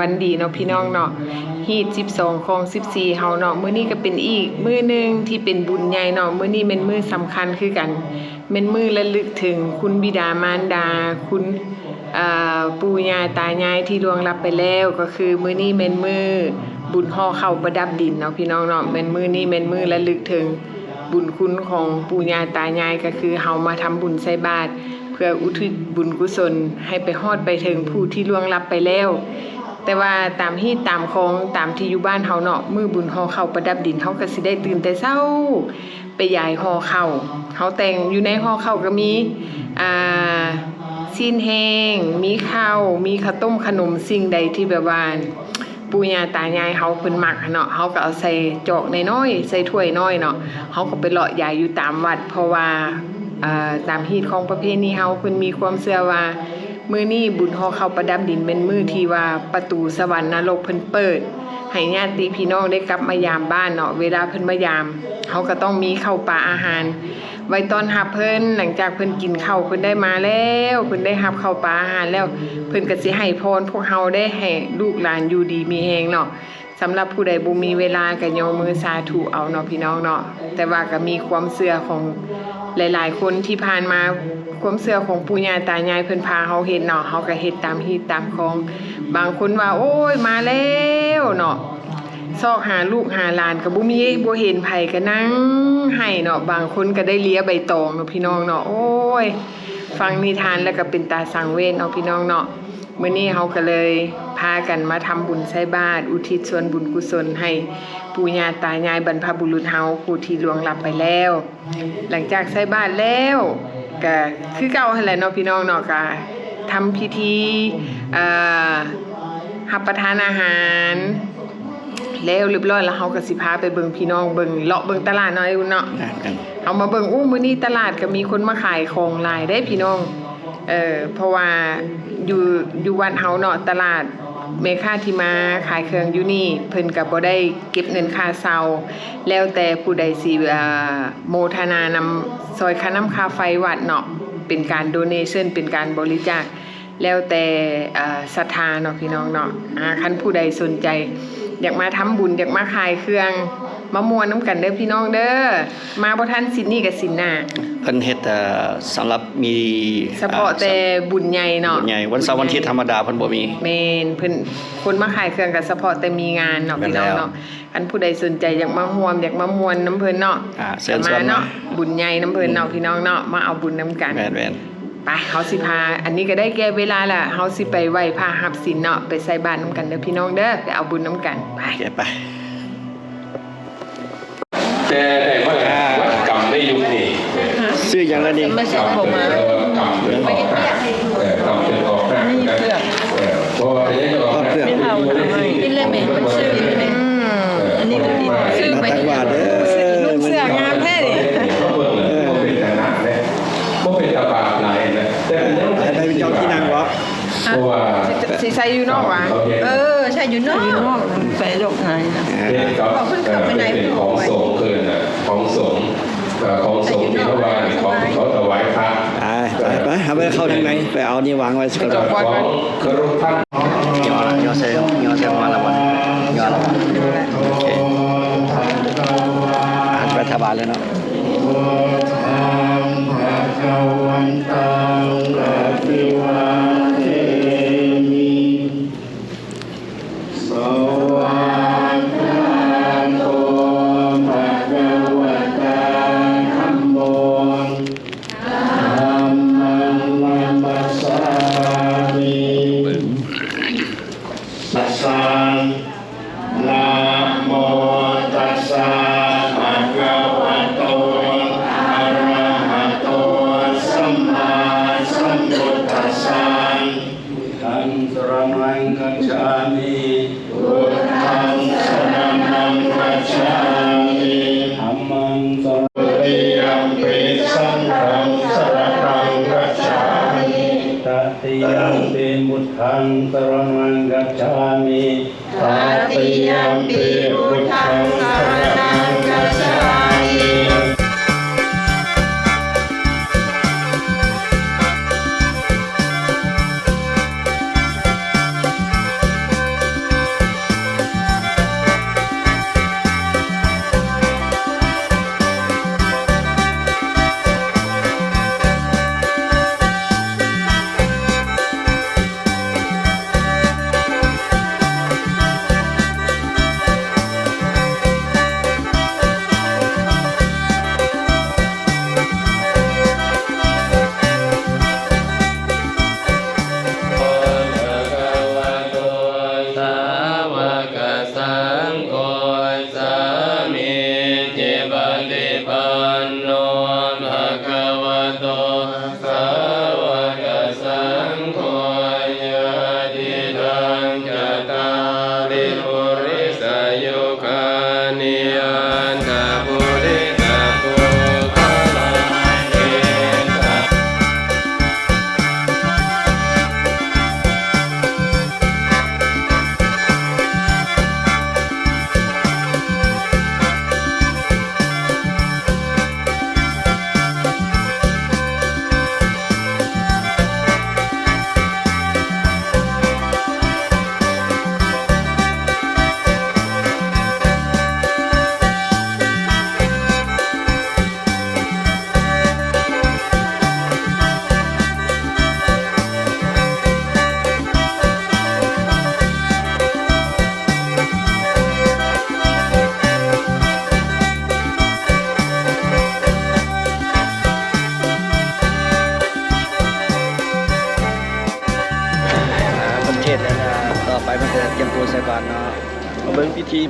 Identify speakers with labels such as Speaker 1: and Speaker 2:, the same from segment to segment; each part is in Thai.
Speaker 1: วันดีเนาะพี่น้องเนาะฮีด12ของ14เฮาเนาะมื้อนี้ก็เป็นอีกมื้อหนึงที่เป็นบุญใหญ่เนาะมื้อนี้เป็นมื้อสำคัญคือกันเป็นมื้อระลึกถึงคุณบิดามารดา คุณปู่ย่าตายายที่ล่วงลับไปแล้วก็คือมื้อนี้เป็นมื้อบุญห่อเข้าประดับดินเนาะพี่น้องเนาะเป็นมื้อนี้เป็นมื้อระลึกถึงบุญคุณของปู่ย่าตายายก็คือเฮามาทำบุญใส่บาตรเพื่ออุทิศบุญกุศลให้ไปฮอดไปถึงผู้ที่ล่วงลับไปแล้ว แต่ว่าตามที่ตามของตามที่อยู่บ้านเฮาเนาะมือบุญฮอเข้าประดับดินเฮาก็สิได้ตื่นแต่เช้าไปยายฮอเข้าเฮาแต่งอยู่ในฮอเข้าก็มีอ่าซีนแห้งมีข้าวมีข้าวต้มขนมสิ่งใดที่แบบว่าปู่ย่าตายายเฮาเพิ่นมักเนาะเฮาก็เอาใส่จอกน้อยๆใส่ถ้วยน้อยเนาะเฮาก็ไปเลาะยายอยู่ตามวัด เพราะว่าอ่อตามฮีตของประเพณีเฮาเพิ่นมีความเชื่อว่า มื้อนี้บุญฮอเข้าประดับดินเป็นมือที่ว่าประตูสวรรค์นรกเพิ่นเปิดให้ญาติพี่น้องได้กลับมายามบ้านเนาะเวลาเพิ่นมายามเฮาก็ต้องมีข้าวปลาอาหาร ไว้ตอนรับเพิ่นหลังจากเพิ่นกินข้าวเพิ่นได้มาแล้วเพิ่นได้รับข้าวปลาอาหารแล้ว เพิ่นก็สิให้พรพวกเฮาได้ให้ลูกหลานอยู่ดีมีแฮงเนาะสำหรับผู้ใดบ่มีเวลาก็ยกมือสาธุเอาเนาะพี่น้องเนาะแต่ว่าก็มีความเชื่อของหลาย ๆ คนที่ผ่านมา ความเชื่อของปู่ย่าตายายเพิ่นพาเฮาเฮ็ดเนาะเฮาก็เฮ็ดตามฮีตตามของ บางคนว่า โอ้ยมาแล้วเนาะซอกหาลูกหาหลานกับบุมีบ่เห็นไผก็นั่งให้เนาะบางคนก็ได้เลียใบตองเนาะพี่น้องเนาะโอ้ย ฟังนิทานแล้วก็เป็นตาสังเวชเนาะพี่น้องเนาะมื้อนี้เฮาก็เลยพากันมาทำบุญใส่บาตรอุทิศส่วนบุญกุศลให้ปู่ย่าตายายบรรพบุรุษเฮาผู้ที่ล่วงลับไปแล้ว หลังจากใส่บาตรแล้ว ก็คือเก่าหั่นแหละเนาะพี่น้องเนาะก็ทำพิธีเอ่อรับประทานอาหาร แล้วเรียบร้อยแล้วเฮาก็สิพาไปเบิ่งพี่น้องเบิ่งเลาะเบิ่งตลาดหน่อยเนาะ
Speaker 2: อะกัน
Speaker 1: เอามาเบิ่งอู้มื้อนี้ตลาดก็มีคนมาขายของหลายได้พี่น้อง เอ่อเพราะว่าอยู่อยู่วันเฮาเนาะตลาด เมค่าที่มาขายเครื่องอยู่นี่ เพิ่นกับ่ได้เก็บเงินค่าเซาแล้วแต่ผู้ใดสิโมทนานำซอยค่าน้ำค่าไฟวัดเนาะเป็นการโดเนชั่นเป็นการบริจาคแล้วแต่ศรัทธาเนาะพี่น้องเนาะอ่าคันผู้ใดสนใจ อยากมาทำบุญอยากมาขายเครื่อง มามวนน้ำกันเด้อพี่น้องเด้อมาบ่ทันสินนี่กับสินหน้า
Speaker 2: เพิ่นเฮ็ดเอ่อสำหรับมี
Speaker 1: เฉพาะแต่บุญใหญ่เนาะ
Speaker 2: บุญใหญ่วันเสาร์วันอาทิตย์ธรรมดาเพิ่นบ่มี
Speaker 1: แม่นเพิ่นคนมาขายเครื่องก็เฉพาะแต่มีงานเนาะ
Speaker 2: แม่น
Speaker 1: พี่น้อง
Speaker 2: แล้ว
Speaker 1: เนาะอันผู้ใดสนใจอยากมาร่วมอยากมามวนน้ำเพิ่นเนาะ
Speaker 2: อ่าเชิญ
Speaker 1: ก็
Speaker 2: ชว
Speaker 1: มานเนาะ
Speaker 2: มา
Speaker 1: บุญใหญ่น้ำเพิ่นเนาะพี่น้องเนาะมาเอาบุญน้ำกัน
Speaker 2: แม่นแม่น
Speaker 1: ไปเฮาสิพา อันนี้ก็ได้แก่เวลาละเฮาสิไปไหว้พระหับศีลเนาะไปใส่บาตรน้ำกันเด้อพี่น้องเด้อไปเอาบุญน้ำกันไป
Speaker 2: โอเคไป
Speaker 3: แต่แต่ว่าวัดกรรมในยุคนี้
Speaker 2: ซื้ออย่างละนี่
Speaker 1: ไม่ใช่ผมมา
Speaker 3: เอ่อกรรมเป็นออกหน้ากรรมเป็นออกหน้ากันเอ่อเพราะว่าอันนี้ก็อกหน้าเป็นเอากินเลยไหมมันชื่ออันนี้ก็ดีชื่อ
Speaker 2: มาตักบาทเด้อ
Speaker 1: ลูกเสืองามแท้ดิ
Speaker 3: เขาเบิ่งเลยว่าเป็นฐานะนะว่าเป็นตาบาปหลายนะแต่อันนี้
Speaker 2: ไปไปเป็นเจ้าที่นั่งวะ
Speaker 3: เพราะว่า
Speaker 1: สิใส่อยู่นอกวะ
Speaker 4: ไป
Speaker 3: เอา
Speaker 4: ไป
Speaker 3: เข้าทา
Speaker 2: งไหนไปเอานี่วางไว้ก่อน
Speaker 3: ของครุ
Speaker 2: Sarangan Gacchami Tatiyampi Uttang Sarangan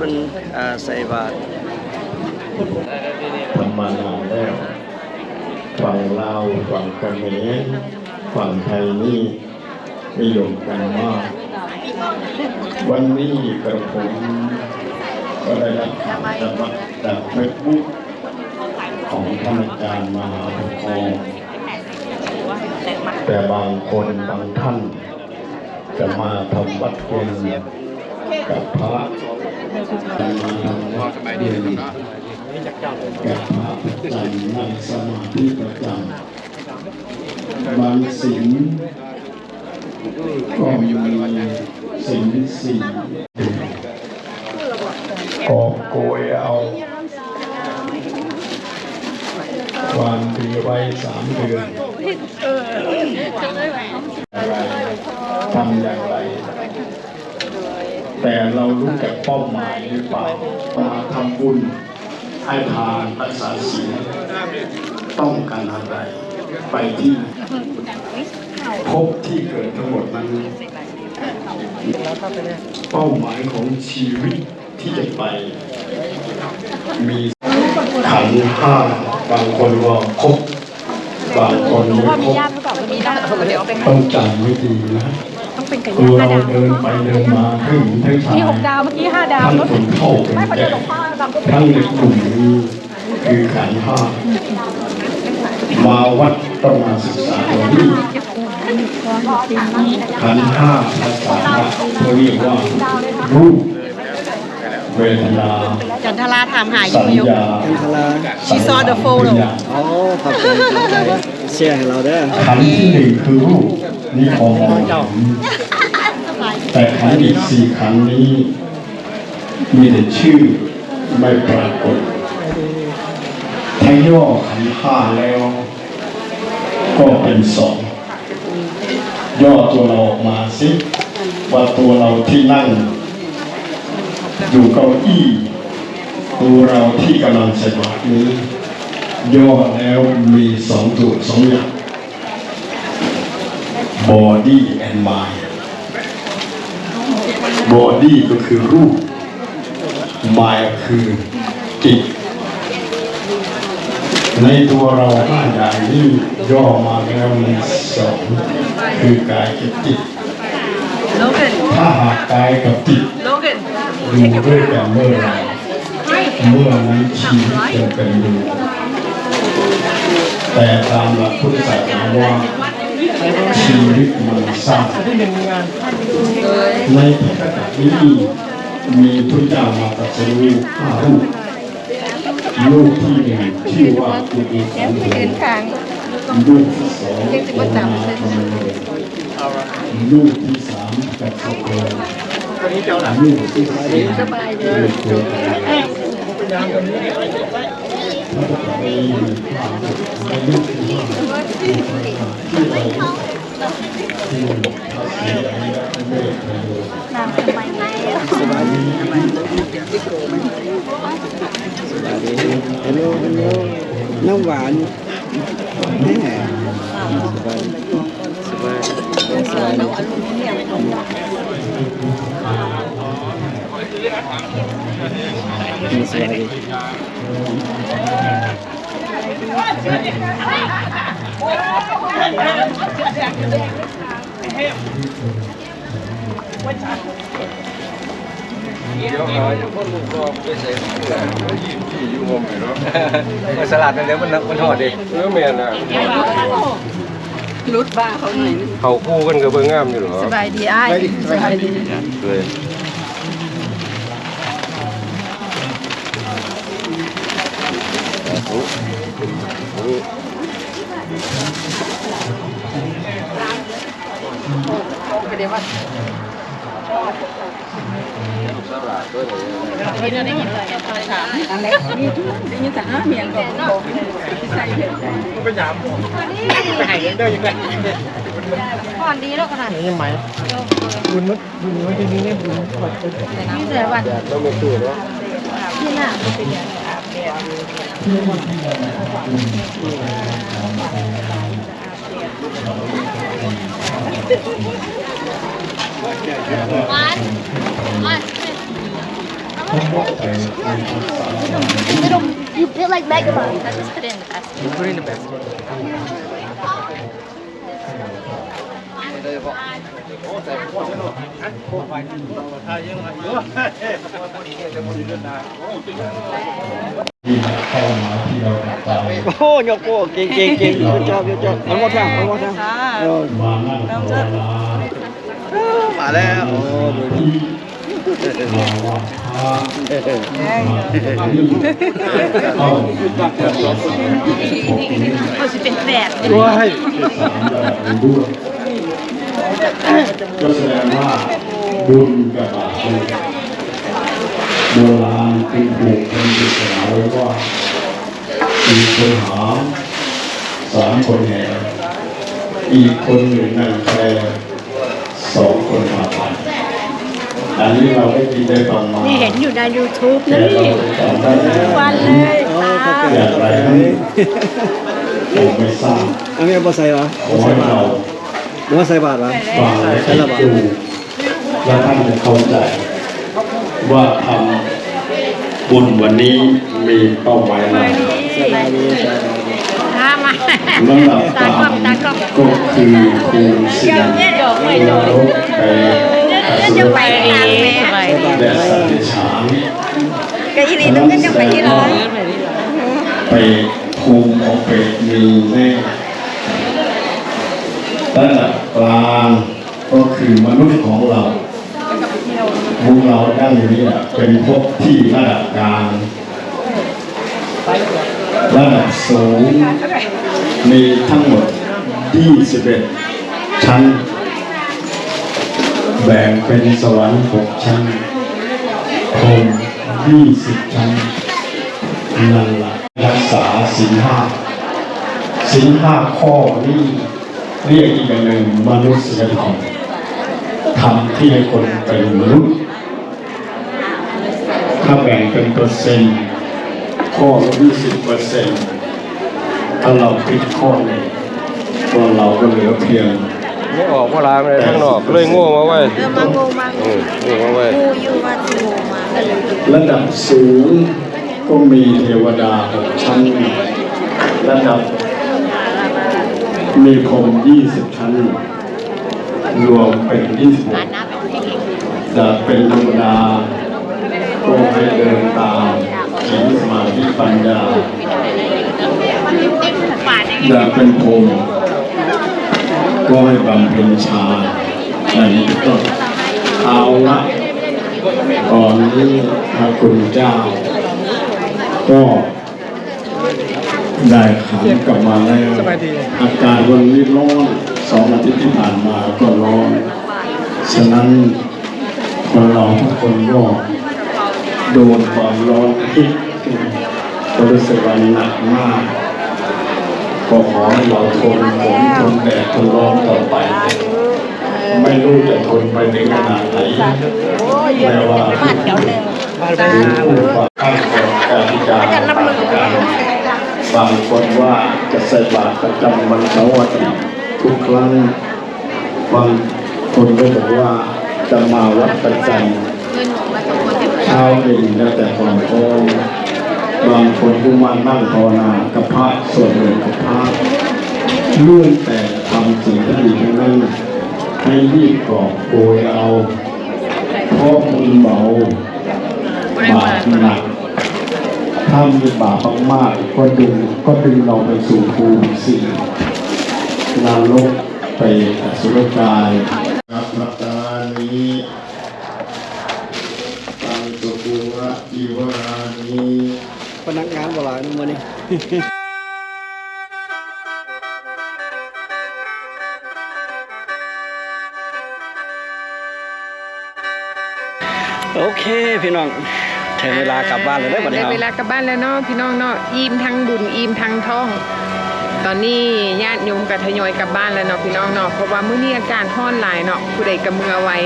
Speaker 2: บิ่งพิธีมันอ่าใส่บาตร
Speaker 5: ทำมานานแล้วฝั่งลาวฝั่งเขมรฝั่งไทยนี่นิยมกันมาก วันนี้กระผมก็ได้รับจากจากเฟซบุ๊กของท่านอาจารย์มหาปกคองแต่บางคนบางท่านจะมาทำวัดเย็นกับพระ จะมาทำวัดเย็นกับพระประจำนั่งสมาธิประจำบางสิ่งก็มีสิ่งสี่งกอบโกยเอาความดีไว้สามเดือนอะไรทำอย่างไร แต่เรารู้จักเป้าหมายหรือเปล่ามาทำบุญให้ทานรักษาศีลต้องการอะไร ไปที่พบที่เกิดทั้งหมดนั้น เป้าหมายของชีวิตที่จะไป มีขันธ์ห้าบางคนว่าครบบางคนไม่ครบต้องจำไม่ดีนะ ตัวเราเดินไปเดินมาทั้งหญิงทั้งชาย
Speaker 6: หกดาวเมื่อกี้ห้าดาว
Speaker 5: ทั้ง
Speaker 6: รถ
Speaker 5: คนเฒ่าคน
Speaker 6: ไม่พอ
Speaker 5: แก่
Speaker 6: จะหลงป้าดำก็
Speaker 5: ทั้งในกลุ่มนี้คือขันธ์ห้ามาวัดต้องมาศึกษาตรงนี้ขันธ์ห้าภาษาเขาเรียกว่ารูป เวทนา
Speaker 6: จันทราถามหาอ
Speaker 5: สั
Speaker 6: ยู่
Speaker 5: ญ
Speaker 6: อยู่
Speaker 5: ญา
Speaker 2: อินทรา
Speaker 6: She saw the photo
Speaker 2: อ๋อขอบคุณขอบใจเชียร์ให้เราเด้อ
Speaker 5: ขันธ์ที่หนึ่งคือรูปนี่พอมองเห็นแต่ขันธ์อีกสี่ขันธ์นี้ มีแต่ชื่อไม่ปรากฏถ้าย่อขันธ์ห้าแล้ว ก็เป็นสองย่อตัวเราออกมาสิว่าตัวเราที่นั่ง อยู่เก้าอี้ตัวเราที่กำลังใส่บาตรนี้ย่อแล้วมีสองตัวสองอย่าง body and mind body ก็คือรูป mind คือจิต ในตัวเราห้าอย่างนี้ย่อมาแล้วมีสองคือกายกับจิต ถ้าหากกายกับจิต อยู่ด้วยกันเมื่อไรเมื่อนั้นชีวิตจะเป็นอยู่แต่ตามหลักพุทธศาสนาว่าชีวิตมันสั้นในพระคานี้มีพระเจ้ามาตรัสรู้ห้ารูปรูปที่หนึ่งชื่อว่าอุปสัมโภรูปที่สองโอนาคมโนรูปที่สาม รูปที่สี่รูปโกพระพุทธ มีความในรูปที่ห้าที่เราที่พระศรีอริยเมตไตรโลก
Speaker 2: สบายดีฮัลโหลฮัลโหลน้ำหวานแม่สบายสบายสบายสบายดีมันสลัดนั่นแล้วมันมันทอดดิ
Speaker 3: เออแม่น่ะ
Speaker 4: รุดบ้าเขาหน่อย
Speaker 3: เขาคู่กันก็เบิ่งงามอยู่หรอ
Speaker 4: สบายดีอ้ายสบายดี
Speaker 3: เลย
Speaker 4: นี่แต่อ้าเมียงก็บอกใส่เห็ด
Speaker 6: ก่อนดีแล้วขนาดนี้ยังไหมบุญบุญวันนี้เนี่ยบุญกดนี่แต่วัน
Speaker 3: ต้องไม่คือเนาะ
Speaker 6: ที่น่ะ
Speaker 7: You feel like Megabot. I just put it in the basket.
Speaker 2: You put it in the basket
Speaker 5: ที่เข้ามาที่เราติดตาม
Speaker 2: โอ้โหยกโป้เก่งเก่งเก่งยกจอบยกจอบมันหมดทางมันหมดทางเออ
Speaker 5: มานั่งภาวนา
Speaker 2: มาแล้วโอ้ดูดิ
Speaker 5: ที่มาไหว่าพระ
Speaker 2: เออ
Speaker 5: มาที่เข้าจะสอน
Speaker 4: เขาจะเป็นแฝด
Speaker 2: ว้าย
Speaker 5: สามอย่างนี้ด้วยก็แสดงว่าบุญกับบาปเนี่ย โบราณเป็นผูกเป็นปริศนาไว้ว่าสี่คนหามสามคนแห่อีกคนหนึ่งนั่งแปลสองคนมาผ่านอันนี้เราได้ยินได้ฟังมา
Speaker 6: นี่เห็นอยู่ใน YouTube
Speaker 5: แต่
Speaker 6: นะ
Speaker 5: เรา
Speaker 6: นี่
Speaker 5: จำได้ไหม
Speaker 6: วันเลย
Speaker 2: โอ้
Speaker 6: ค่ะ
Speaker 2: เขาเก่ง
Speaker 5: อย่างไรนั้นผมไม่ทราบ
Speaker 2: อันนี้บ่ใส่หรอ
Speaker 5: ขอ
Speaker 2: บ่ใส่
Speaker 5: ให้
Speaker 2: บา
Speaker 5: เรา
Speaker 2: ตรหรือว่าใส่บาตรวะ
Speaker 5: ฟังและคิดดูและท่านจะเข้าใจ ว่าทำบุญวันนี้มีเป้าหมายอะไร
Speaker 2: สบายดีสบายดี
Speaker 6: ถ้ามา
Speaker 5: ลำดับตามก็คือคูณสิ่งเราไปอสุร
Speaker 6: ไป
Speaker 5: กาย
Speaker 6: ทางแม่
Speaker 5: และสัตว์เดรัจฉาน
Speaker 6: ก็อีหลีต้องกันจะไปที่ร้าน
Speaker 5: ไปภูมิของเปรตมีแน่ระดับกลางก็คือมนุษย์ของเรา พวกเราดั้งนี้เป็นภพที่ระดับกลางระดับสูงมีทั้งหมด 21 ชั้น แบ่งเป็นสวรรค์ 6 ชั้นพรม20 ชั้นนั่นละรักษาสินห้าสินห้าข้อนี้เรียกอีกอย่างหนึ่งมนุษยธรรมทำที่ให้คนเป็นมนุษย์ ถ้าแบ่งเป็นเปอร์เซ็นต์ข้อละยี่สิบเปอร์เซ็นต์ถ้าเราผิดข้อหนึ่งก็เราก็เหลือเพียง
Speaker 3: ไม่ออกว่าลามเลยข้างนอกเลยโง่มาไว้
Speaker 6: เออมาโงมา
Speaker 3: อืมโง่มาไว้
Speaker 6: กูอยู่มาที่โงมาก็เลย
Speaker 5: ระดับสูงก็มีเทวดาหกชั้น ระดับ มีพรหมยี่สิบชั้น รวมเป็นยี่สิบหกจะเป็นธรรมดา ก็ให้เดินตามศีลสมาธิปัญญา อยากเป็นพรมก็ให้บำเพ็ญฌานอย่างนี้เป็นต้นเอาละตอนนี้พระคุณเจ้า ก็ได้ขันกลับมาแล้ว อากาศวันนี้ร้อนสองอาทิตย์ที่ผ่านมาก็ร้อน ฉะนั้นคนเราทุกคนก็ โดนความร้อนพิษก็รู้สึกว่าหนักมากก็ขอให้เราทนฝนทนแดดทนร้อนต่อไป ไม่รู้จะทนไปถึงขนาดไหนไม่ว่า
Speaker 6: บ้านเดี๋ยวเลย
Speaker 5: ผู้ฟังขั้นตอนการพิจารณาการบางคนว่าจะใส่บาตรประจำวันเสาร์อาทิตย์ทุกครั้งบางคนก็บอกว่าจะมาวัดประจำ ช้าเย็นแล้วแต่ความพร้อมบางคนก็มานั่งภาวนากับพระส่วนหนึ่งล้วนแต่ทำสิ่งที่ดีทั้งนั้นให้รีบกอบโกยเอาเพราะบุญเบาบาปหนักถ้ามีบาปมากๆก็ดึงก็ดึงเราไปสู่ภูมิสี่นรกไปอสุรกาย
Speaker 2: โบราณมื้อนี้ โอเคพี่น้องถึงเวลากลับบ้านแล้วได้อบัดนี้
Speaker 1: ได้
Speaker 2: เฮา
Speaker 1: เวลากลับบ้านแล้วเนาะพี่น้องเนาะอิ่มทั้งบุญอิ่มทั้งท้อง ตอนนี้ญาติโยมก็ทยอยกลับบ้านแล้วเนาะพี่น้องเนาะเพราะว่ามื้อนี้อากาศร้อนหลายเนาะผู้ใดก็มือเอาไว้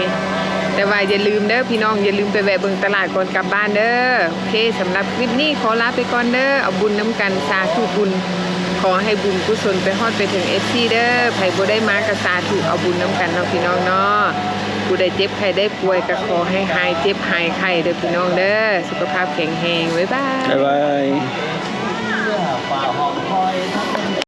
Speaker 1: แต่ว่าอย่าลืมเด้อพี่น้องอย่าลืมไปแวะเบิ่งตลาดก่อนกลับบ้านเด้อโอเคสำหรับคลิปนี้ขอลาไปก่อนเด้อเอาบุญน้ำกันสาธุบุญขอให้บุญกุศลไปฮอดไปถึง FC เด้อไผบ่ได้มาก็สาธุเอาบุญน้ำกันเนาะพี่น้องเนาะผู้ใดเจ็บใครได้ป่วยก็ขอให้หายเจ็บหายไข้เด้อพี่น้องเด้อสุขภาพแข็งแรงบ๊ายบาย
Speaker 2: บ๊ายบาย